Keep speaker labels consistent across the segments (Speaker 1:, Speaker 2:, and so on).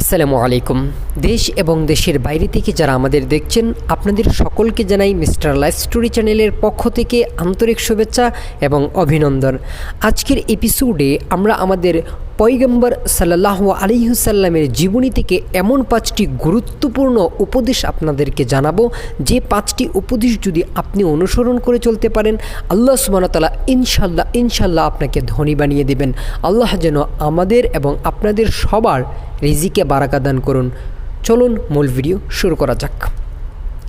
Speaker 1: আসসালামু আলাইকুম। দেশ এবং দেশের বাইরে থেকে যারা আমাদের দেখছেন, আপনাদের সকলকে জানাই মিস্টার লাইফ স্টোরি চ্যানেলের পক্ষ থেকে আন্তরিক শুভেচ্ছা এবং অভিনন্দন। আজকের এপিসোডে আমরা আমাদের পয়গম্বর সাল্লাহ আলিহুসাল্লামের জীবনী থেকে এমন পাঁচটি গুরুত্বপূর্ণ উপদেশ আপনাদেরকে জানাব। যে পাঁচটি উপদেশ যদি আপনি অনুসরণ করে চলতে পারেন, আল্লাহ সুবাহতালা ইনশাল্লাহ ইনশাল্লাহ আপনাকে ধনী বানিয়ে দেবেন। আল্লাহ যেন আমাদের এবং আপনাদের সবার রিজিকে বারাকা দান করুন। চলুন মূল ভিডিও শুরু করা যাক।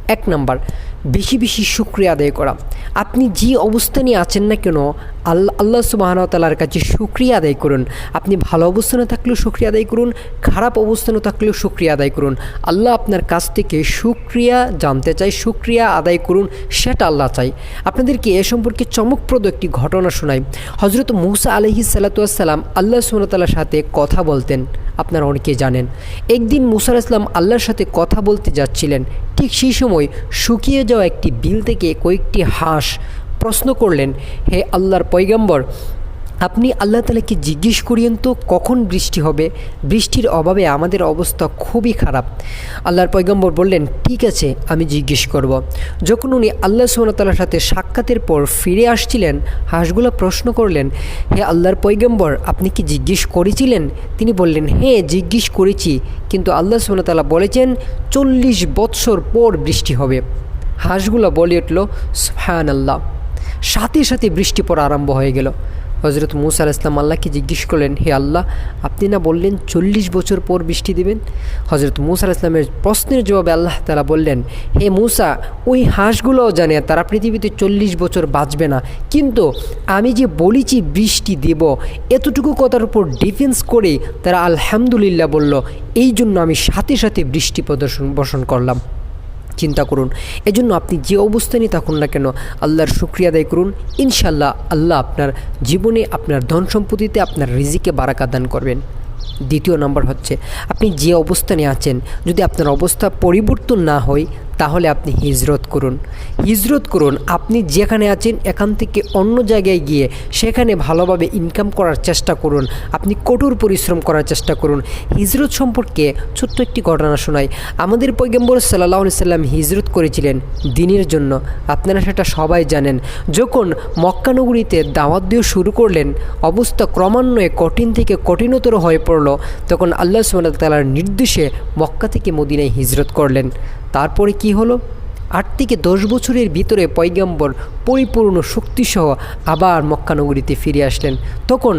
Speaker 1: এক নাম্বার, বেশি বেশি শুক্রিয়া আদায় করা। আপনি যে অবস্থানে আছেন না কেন আল্লাহ আল্লাহ সুবাহতালার কাছে শুক্রিয়া আদায় করুন। আপনি ভালো অবস্থানে থাকলেও শুক্রিয়া আদায় করুন, খারাপ অবস্থানে থাকলেও শুক্রিয়া আদায় করুন। আল্লাহ আপনার কাছ থেকে সুক্রিয়া জানতে চাই সুক্রিয়া আদায় করুন, সেটা আল্লাহ চাই। আপনাদেরকে এ সম্পর্কে চমকপ্রদ একটি ঘটনা শোনাই। হজরত মুসা আলহি সাল্লাতাম আল্লাহ সুনতালার সাথে কথা বলতেন। আপনারা অনেকে জানেন। একদিন মুসার ইসলাম আল্লাহর সাথে কথা বলতে যাচ্ছিলেন। ঠিক সেই সময় শুকিয়ে যাওয়া একটি বিল থেকে কয়েকটি হাঁস প্রশ্ন করলেন, হে আল্লাহর পৈগম্বর আপনি আল্লাহ তালাকে জিজ্ঞেস করিয়েন তো কখন বৃষ্টি হবে? বৃষ্টির অভাবে আমাদের অবস্থা খুবই খারাপ। আল্লাহর পৈগম্বর বললেন, ঠিক আছে, আমি জিজ্ঞেস করব। যখন উনি আল্লাহ সোনতালার সাথে সাক্ষাতের পর ফিরে আসছিলেন, হাঁসগুলো প্রশ্ন করলেন, হে আল্লাহর পৈগম্বর আপনি কি জিজ্ঞেস করেছিলেন? তিনি বললেন হ্যাঁ জিজ্ঞেস করেছি, কিন্তু আল্লাহ সোনতালা বলেছেন চল্লিশ বৎসর পর বৃষ্টি হবে। হাঁসগুলো বলে উঠল সুফহান আল্লাহ সাথে সাথে বৃষ্টি পড়া আরম্ভ হয়ে গেল। হজরত মুসা আল ইসলাম আল্লাহকে জিজ্ঞেস করলেন, হে আল্লাহ, আপনি না বললেন চল্লিশ বছর পর বৃষ্টি দেবেন? হজরত মুসা আল ইসলামের প্রশ্নের জবাবে আল্লাহ তালা বললেন, হে মুসা, ওই হাঁসগুলোও জানে তারা পৃথিবীতে চল্লিশ বছর বাঁচবে না। কিন্তু আমি যে বলেছি বৃষ্টি দেব, এতটুকু কথার উপর ডিফেন্স করে তারা আলহামদুলিল্লাহ বলল, এই জন্য আমি সাথে সাথে বৃষ্টি প্রদর্শন বর্ষণ করলাম। চিন্তা করুন। এজন্য আপনি যে অবস্থানে থাকুন না কেন, আল্লাহর শুক্রিয়া আদায় করুন। ইনশাল্লাহ আল্লাহ আপনার জীবনে আপনার ধন সম্পত্তিতে আপনার রিজিকে বারাকা দান করবেন। দ্বিতীয় নম্বর হচ্ছে, আপনি যে অবস্থানে আছেন, যদি আপনার অবস্থা পরিবর্তন না হয় তাহলে আপনি হিজরত করুন। হিজরত করুন, আপনি যেখানে আছেন এখান থেকে অন্য জায়গায় গিয়ে সেখানে ভালোভাবে ইনকাম করার চেষ্টা করুন, আপনি কঠোর পরিশ্রম করার চেষ্টা করুন। হিজরত সম্পর্কে ছোট্ট একটি ঘটনা শোনাই। আমাদের পৈগম্বর সাল্লাহ সাল্লাম হিজরত করেছিলেন দিনের জন্য। আপনারা সেটা সবাই জানেন। যখন মক্কানগরীতে দাওয়াত দিয়ে শুরু করলেন, অবস্থা ক্রমান্বয়ে কঠিন থেকে কঠিনতর হয়ে পড়ল। তখন আল্লাহ সুবাহতালার নির্দেশে মক্কা থেকে মদিনায় হিজরত করলেন। তারপরে কি হলো? আট থেকে দশ বছরের ভিতরে পৈগম্বর পরিপূর্ণ শক্তিসহ আবার মক্কানগরীতে ফিরে আসলেন। তখন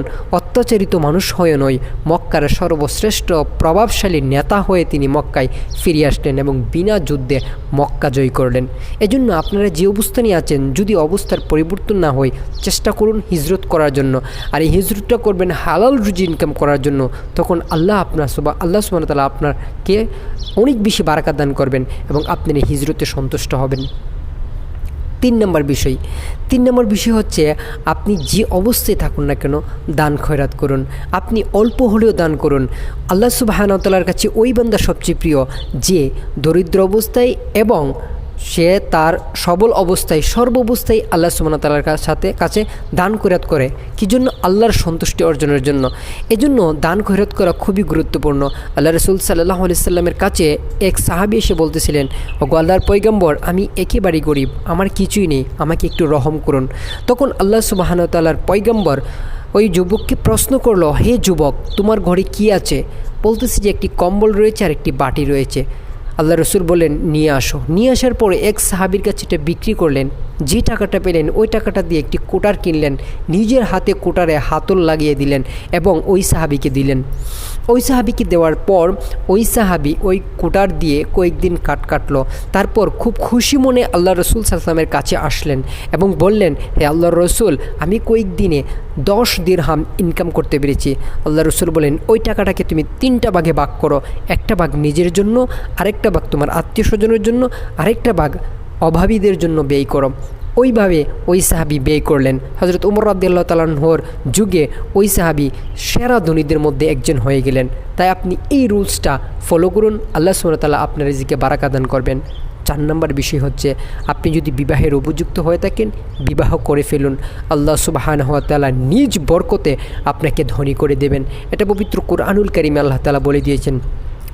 Speaker 1: অত্যাচারিত মানুষ হয়ে নয় মক্কার সর্বশ্রেষ্ঠ প্রভাবশালী নেতা হয়ে তিনি মক্কায় ফিরে আসলেন এবং বিনা যুদ্ধে মক্কা জয় করলেন। এজন্য আপনারা যে অবস্থানে আছেন, যদি অবস্থার পরিবর্তন না হয়, চেষ্টা করুন হিজরত করার জন্য। আর এই হিজরতটা করবেন হালাল রুজি ইনকাম করার জন্য। তখন আল্লাহ আপনার সুবা আল্লাহ সুবাহতালা আপনারকে অনেক বেশি বারাকা দান করবেন এবং আপনি হিজরতে সন্তুষ্ট হবেন। তিন নম্বর বিষয়। তিন নম্বর বিষয় হচ্ছে, আপনি যে অবস্থায় থাকুন না কেন, দান খয়রাত করুন। আপনি অল্প হলেও দান করুন। আল্লাহ সুবাহানতালার কাছে ওই বান্দা সবচেয়ে প্রিয়, যে দরিদ্র অবস্থায় এবং সে তার সবল অবস্থায়, সর্বাবস্থায় আল্লাহ সুবাহতালার সাথে কাছে দান খৈরাত করে। কি জন্য? আল্লাহর সন্তুষ্টি অর্জনের জন্য। এজন্য দান খৈরাত করা খুবই গুরুত্বপূর্ণ। আল্লাহ রসুল সাল্লাহ আলিয়াল্লামের কাছে এক সাহাবি এসে বলতেছিলেন, ও আল্লাহর পৈগম্বর আমি একেবারেই গরিব, আমার কিছুই নেই, আমাকে একটু রহম করুন। তখন আল্লাহ সুবাহানতাল্লার পৈগম্বর ওই যুবককে প্রশ্ন করল, হে যুবক, তোমার ঘরে কি আছে? বলতেছি যে, একটি কম্বল রয়েছে আর একটি বাটি রয়েছে। আল্লাহ রসুল বললেন নিয়ে আসো। নিয়ে আসার পরে এক সাহাবির কাছে এটা বিক্রি করলেন। যে টাকাটা পেলেন, ওই টাকাটা দিয়ে একটি কোটার কিনলেন, নিজের হাতে কোটারে হাতল লাগিয়ে দিলেন এবং ওই সাহাবিকে দিলেন। ওই সাহাবিকে দেওয়ার পর ওই সাহাবি ওই কোটার দিয়ে কয়েকদিন কাট কাটলো। তারপর খুব খুশি মনে আল্লাহ রসুল সাল্লামের কাছে আসলেন এবং বললেন, হে আল্লাহ রসুল, আমি কয়েকদিনে দশ দিরহাম ইনকাম করতে পেরেছি। আল্লাহ রসুল বলেন ওই টাকাটাকে তুমি তিনটা ভাগে ভাগ করো। একটা ভাগ নিজের জন্য, আরেকটা ভাগ তোমার আত্মীয় স্বজনের জন্য, আরেকটা ভাগ অভাবীদের জন্য ব্যয় করো। ওইভাবে ওই সাহাবি ব্যয় করলেন। হজরত উমর আব্দুল্লাহ তালাহর যুগে ওই সাহাবি সেরা ধনীদের মধ্যে একজন হয়ে গেলেন। তাই আপনি এই রুলসটা ফলো করুন। আল্লাহ সুমতাল্লাহ আপনার রিজিকে বারাকা দান করবেন। চার নম্বর বিষয় হচ্ছে, আপনি যদি বিবাহের উপযুক্ত হয়ে থাকেন, বিবাহ করে ফেলুন। আল্লাহ সুবাহান তালা নিজ বরকতে আপনাকে ধনী করে দেবেন। এটা পবিত্র কোরআনুল করিমে আল্লাহ তালা বলে দিয়েছেন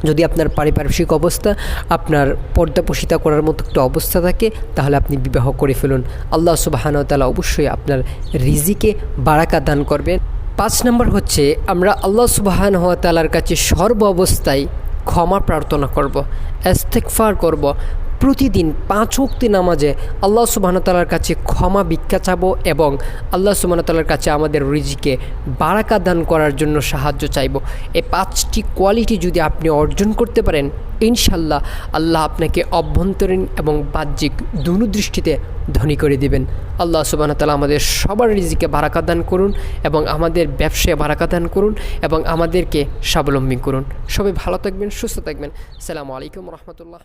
Speaker 1: যদি আপনার পারিপার্শ্বিক অবস্থা, আপনার পর্দাপোষিতা করার মতো একটা অবস্থা থাকে, তাহলে আপনি বিবাহ করে ফেলুন। আল্লাহ সুবাহানতালা অবশ্যই আপনার রিজিকে বারাকা দান করবেন। পাঁচ নম্বর হচ্ছে, আমরা আল্লাহ সুবাহান তালার কাছে সর্ব অবস্থায় ক্ষমা প্রার্থনা করব এস্তেকফার করব প্রতিদিন পাঁচ উক্তি নামাজে আল্লাহ সুবাহতালার কাছে ক্ষমা ভিক্ষা চাবো এবং আল্লাহ সুবাহতালার কাছে আমাদের রিজিকে বারাকা দান করার জন্য সাহায্য চাইব। এই পাঁচটি কোয়ালিটি যদি আপনি অর্জন করতে পারেন ইনশাল্লাহ আল্লাহ আপনাকে অভ্যন্তরীণ এবং বাহ্যিক দৃষ্টিতে ধনী করে দিবেন। আল্লাহ সুবাহতালা আমাদের সবার রিজিকে বারাকা দান করুন এবং আমাদের ব্যবসায় বারাকা দান করুন এবং আমাদেরকে স্বাবলম্বী করুন। সবাই ভালো থাকবেন, সুস্থ থাকবেন। সালামু আলাইকুম রহমতুল্লাহ